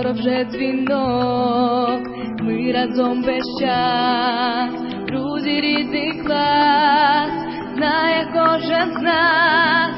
скоро вже дзвінок, ми разом весь час, друзі різний клас, знає кожен з нас,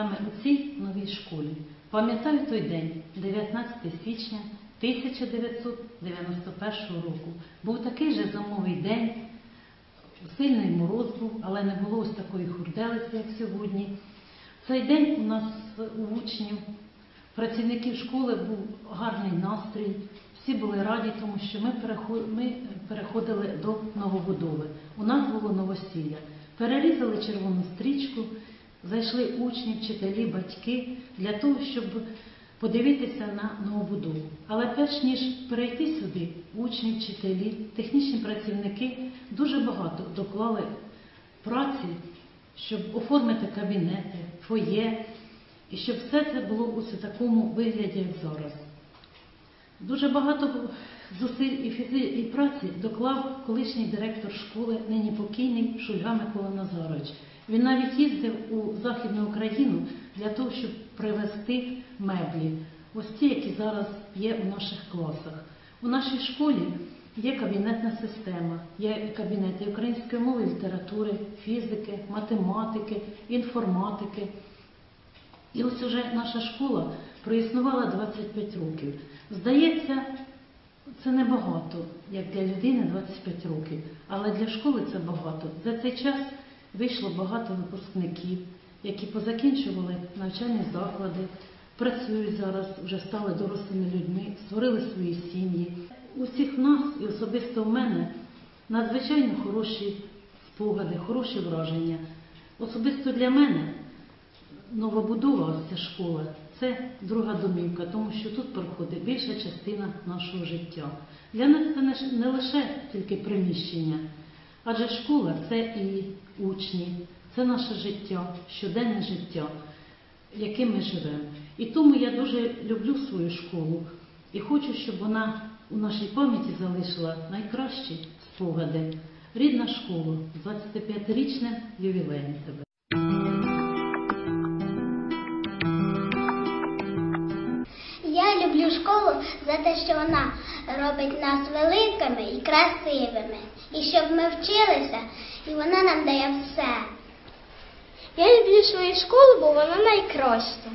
саме у цій новій школі. Пам'ятаю той день, 19 січня 1991 року. Був такий же зимовий день, сильний мороз був, але не було ось такої хурделиці, як сьогодні. Цей день у нас у учнів, працівників школи був гарний настрій. Всі були раді, тому що ми переходили до новобудови. У нас було новосілля. Перерізали червону стрічку, зайшли учні, вчителі, батьки для того, щоб подивитися на новобудову. Але перш ніж перейти сюди, учні, вчителі, технічні працівники дуже багато доклали праці, щоб оформити кабінети, фоє, і щоб все це було у такому вигляді, як зараз. Дуже багато зусиль і фізи і праці доклав колишній директор школи, нині покійний Шульга Микола Назарович. Він навіть їздив у Західну Україну для того, щоб привезти меблі, ось ті, які зараз є у наших класах. У нашій школі є кабінетна система, є кабінети української мови, літератури, фізики, математики, інформатики. І ось уже наша школа проіснувала 25 років. Здається, це небагато, як для людини 25 років, але для школи це багато. За цей час вийшло багато випускників, які позакінчували навчальні заклади, працюють зараз, вже стали дорослими людьми, створили свої сім'ї. У всіх нас і особисто в мене надзвичайно хороші спогади, хороші враження. Особисто для мене новобудова ця школа це друга домівка, тому що тут проходить більша частина нашого життя. Для нас це не лише тільки приміщення, адже школа це і учні, це наше життя, щоденне життя, яким ми живемо. І тому я дуже люблю свою школу і хочу, щоб вона у нашій пам'яті залишила найкращі спогади. Рідна школа, 25-річним ювілеєм тебе. Я люблю школу за те, що вона робить нас великими і красивими, і щоб ми вчилися, і вона нам дає все. Я люблю свою школу, бо вона найкраща.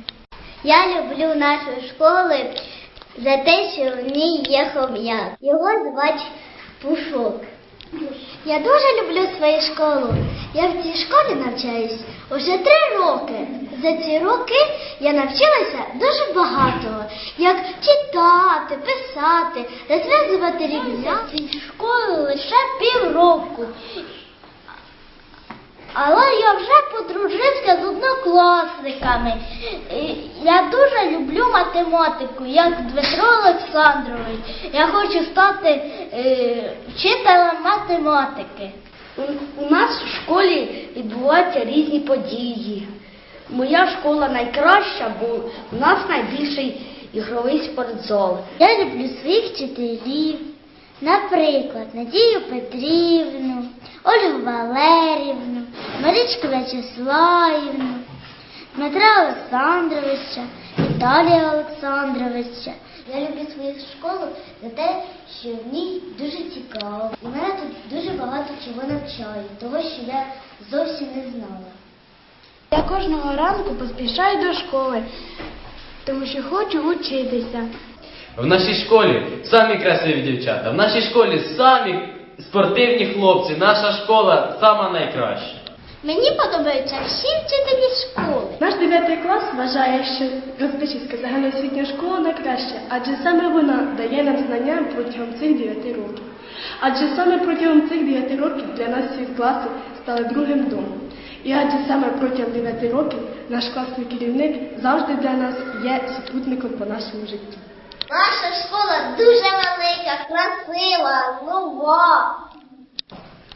Я люблю нашу школу за те, що в ній є хом'як. Його звати Пушок. Я дуже люблю свою школу. Я в цій школі навчаюсь уже три роки. За ці роки я навчилася дуже багато, як читати, писати, розв'язувати рівня. В цій школі лише півроку. Але я вже подружився з однокласниками. Я дуже люблю математику, як Дмитро Олександрович. Я хочу стати е, вчителем математики. У, у нас в школі відбуваються різні події. Моя школа найкраща, бо у нас найбільший ігровий спортзал. Я люблю своїх вчителів. Наприклад, Надію Петрівну, Ольгу Валерівну, Марічку В'ячеславівну, Дмитра Олександровича, Віталія Олександровича. Я люблю свою школу за те, що в ній дуже цікаво. І мене тут дуже багато чого навчають, того, що я зовсім не знала. Я кожного ранку поспішаю до школи, тому що хочу вчитися. В нашій школі самі красиві дівчата, в нашій школі самі спортивні хлопці. Наша школа сама найкраща. Мені подобаються всі вчителі школи. Наш 9 клас вважає, що Розбичівська загальноосвітня школа найкраща, адже саме вона дає нам знання протягом цих 9 років. Адже саме протягом цих 9 років для нас всі класи стали другим домом. І адже саме протягом 9 років наш класний керівник завжди для нас є супутником по нашому житті. Наша школа дуже велика, красива, нова.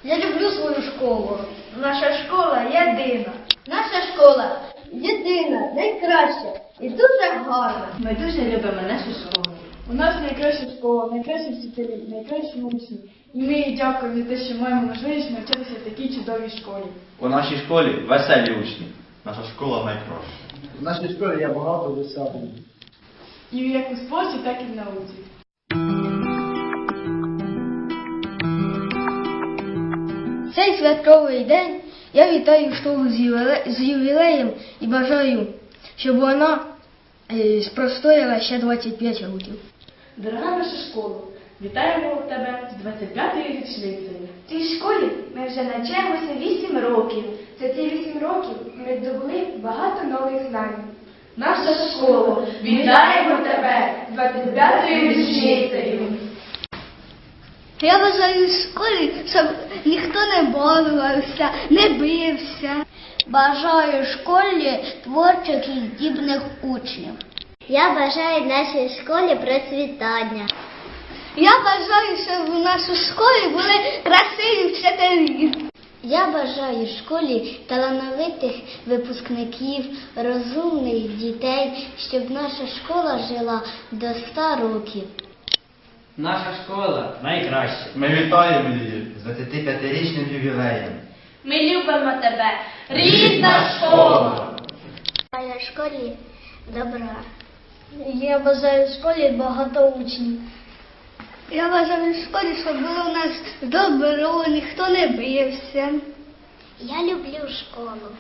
Я люблю свою школу. Наша школа єдина. Наша школа єдина, найкраща і дуже гарна. Ми дуже любимо нашу школу. У нас найкраща школа, найкращі вчителі, найкращі учні. І ми дякуємо за те, що маємо можливість навчатися в такій чудовій школі. У нашій школі веселі учні. Наша школа найкраща. В нашій школі є багато досягнень. І як у спорті, так і в науці. Цей святковий день я вітаю школу з, ювіле... з ювілеєм і бажаю, щоб вона е, спростояла ще 25 років. Дорога наша школа, вітаємо тебе з 25-ю річницею. В цій школі ми вже навчаємося 8 років. За ці 8 років ми здобули багато нових знань. Наша школа, вітаємо тебе з 25-ю річницею. Я бажаю в школі, щоб ніхто не балувався, не бився. Бажаю школі творчих і здібних учнів. Я бажаю нашій школі процвітання. Я бажаю, щоб у нашій школі були красиві вчителі. Я бажаю школі талановитих випускників, розумних дітей, щоб наша школа жила до 100 років. Наша школа найкраща. Ми вітаємо її з 25-річним ювілеєм. Ми любимо тебе, рідна школа! Бажаю школі добра. Я бажаю в школі багато учнів. Я вважаю в школі, щоб було у нас добро, ніхто не бився. Я люблю школу.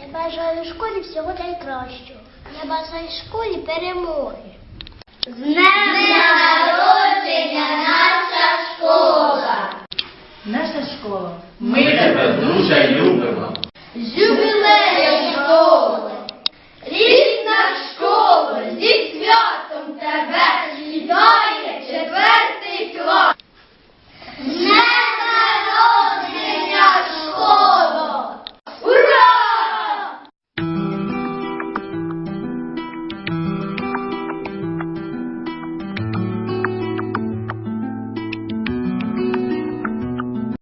Я бажаю в школі всього найкращого. Я бажаю в школі перемоги. З днем народження наша школа. Наша школа.